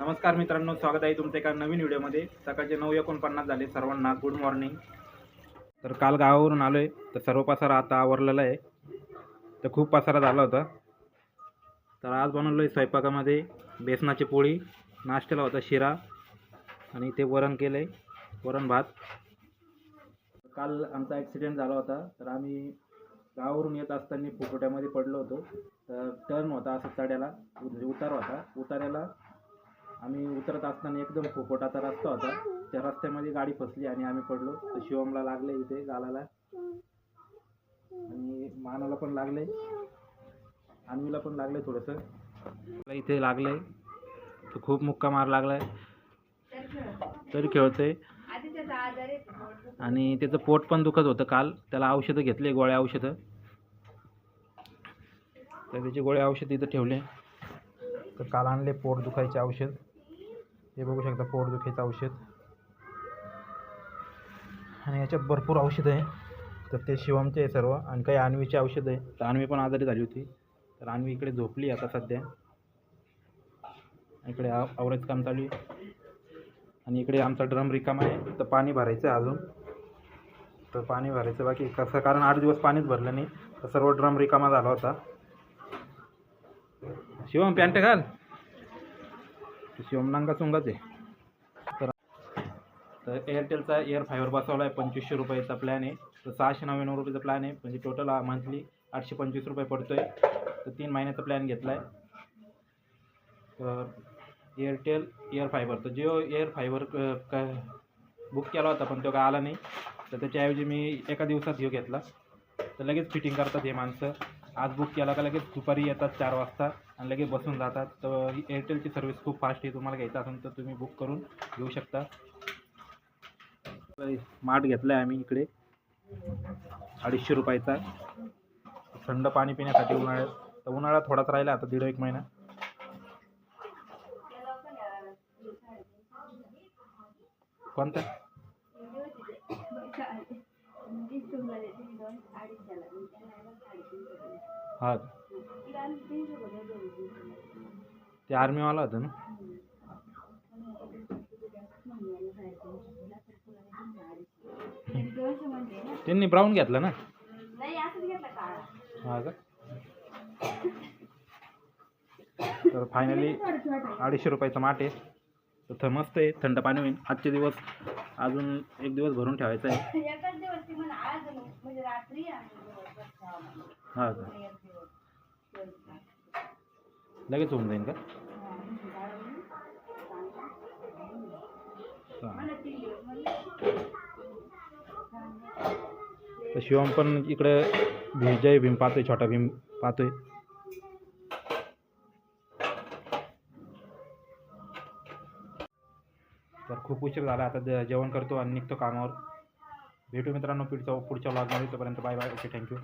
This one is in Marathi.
नमस्कार मित्रांनो स्वागत आहे तुमचं एका नवीन व्हिडिओमध्ये. सकाळचे नऊ एकोणपन्नास झाले सर्वांना गुड मॉर्निंग तर काल गावावरून आलो आहे तर सर्व पसारा आता आवरलेला आहे. तर खूप पसारा झाला होता. तर आज बनवलो आहे स्वयंपाकामध्ये बेसनाची पोळी नाश्त्याला होता शिरा आणि ते वरण केलं आहे वरण भात. काल आमचा ॲक्सिडेंट झाला होता तर आम्ही गावावरून येत असताना फुफुट्यामध्ये पडलो होतो. तर टर्न होता असं चढ्याला म्हणजे उतार होता. उतार्याला आम्ही उतरत असताना एकदम फुफुटाचा रस्ता होता. त्या रस्त्यामध्ये गाडी फसली आणि आम्ही पडलो. तर शिवमला लागले इथे गालाला. आणि मानाला पण लागले. आणवीला पण लागले थोडंसं. मला इथे लागले. तर खूप मुक्का मार लागलाय. तरी खेळतोय. आणि त्याचं पोट पण दुखत होतं काल. त्याला औषधं घेतले गोळ्या औषधं. तर त्याचे गोळ्या औषध इथं ठेवले. तर काल आणले पोट दुखायचे औषध. हे बघू शकता पोटदुखीचं औषध. आणि याच्यात भरपूर औषधं आहे. तर ते शिवमचे आहे सर्व. आणि काही अन्वीचे औषध आहे. तर अन्वी पण आजारी झाली होती. तर अन्वी इकडे झोपली आता सध्या. इकडे आव काम चालू आहे. आणि इकडे आमचा ड्रम रिकाम आहे. तर पाणी भरायचं आहे अजून. तर पाणी भरायचं बाकी कसं कारण आठ दिवस पाणीच भरलं नाही. तर सर्व ड्रम रिकामा झाला होता. शिवम पॅन्ट घाल. शिवमनांगा चुंगाच. आहे तर तर एअरटेलचा एअर फायबर बसवला आहे पंचवीसशे रुपयाचा प्लॅन आहे. तर सहाशे नव्याण्णव रुपयाचा प्लॅन आहे. म्हणजे टोटल मंथली आठशे पंचवीस रुपये पडतो आहे तर तीन महिन्याचा प्लॅन घेतला आहे तर एअरटेल एअर फायबर तर जिओ एअर फायबर बुक केला होता पण तो काय आला नाही. तर त्याच्याऐवजी मी एका दिवसात जिओ घेतला. तर लगेच फिटिंग करतात हे माणसं. आज बुक केला का लगेच दुपारी येतात चार वाजता आणि लगेच बसून जातात. तर एअरटेलची सर्व्हिस खूप फास्ट आहे. तुम्हाला घ्यायचं असेल तर तुम्ही बुक करून घेऊ शकता. स्मार्ट घेतला आहे आम्ही इकडे. अडीचशे रुपयाचा. थंड पाणी पिण्यासाठी उन्हाळ्यात तर उन्हाळा थोडाच राहिला आता दीड एक महिना. कोणता? हा ते आर्मीवाला होता ना? त्यांनी ब्राऊन घेतला ना? हा का? तर फायनली अडीचशे रुपयाचा माठ आहे. तर थ मस्त आहे. थंड पाणी होईल. आजचे दिवस अजून एक दिवस भरून ठेवायचा आहे. हा का? लगेच होऊन जाईल का? चालेल. तर शिवम पण इकडे भीम जय भीम पाहतोय छोटा भीम पाहतोय. तर खूप उशीर झाला आता ज- जेवण करतो आणि निघतो कामावर. भेटू मित्रांनो पुढच्या पुढच्या व्लॉगमध्ये तोपर्यंत बाय बाय ओके थँक्यू